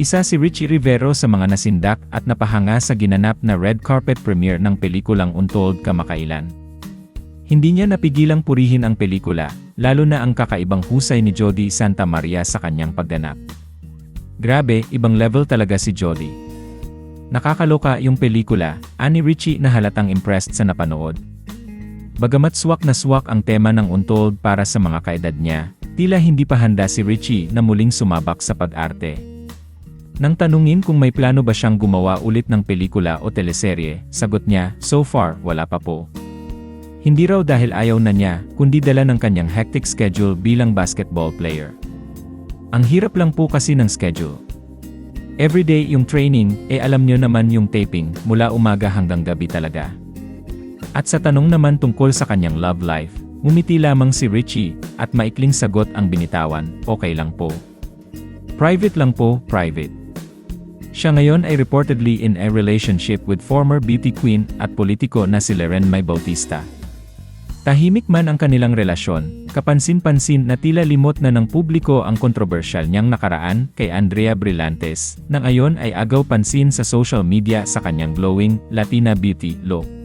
Isa si Richie Rivero sa mga nasindak at napahanga sa ginanap na red carpet premiere ng pelikulang Untold kamakailan. Hindi niya napigilang purihin ang pelikula, lalo na ang kakaibang husay ni Jody Santa Maria sa kanyang pagganap. Grabe, ibang level talaga si Jody. Nakakaloka yung pelikula, ani Richie na halatang impressed sa napanood. Bagamat swak na swak ang tema ng Untold para sa mga kaedad niya, tila hindi pa handa si Richie na muling sumabak sa pag-arte. Nang tanungin kung may plano ba siyang gumawa ulit ng pelikula o teleserye, sagot niya, so far, wala pa po. Hindi raw dahil ayaw na niya, kundi dala ng kanyang hectic schedule bilang basketball player. Ang hirap lang po kasi ng schedule. Everyday yung training, eh alam nyo naman yung taping, mula umaga hanggang gabi talaga. At sa tanong naman tungkol sa kanyang love life, ngumiti lamang si Richie, at maikling sagot ang binitawan, okay lang po. Private lang po, private. Siya ngayon ay reportedly in a relationship with former beauty queen at politiko na si Leren May Bautista. Tahimik man ang kanilang relasyon, kapansin-pansin na tila limot na ng publiko ang kontrobersyal niyang nakaraan kay Andrea Brillantes, na ngayon ay agaw pansin sa social media sa kanyang glowing, Latina beauty look.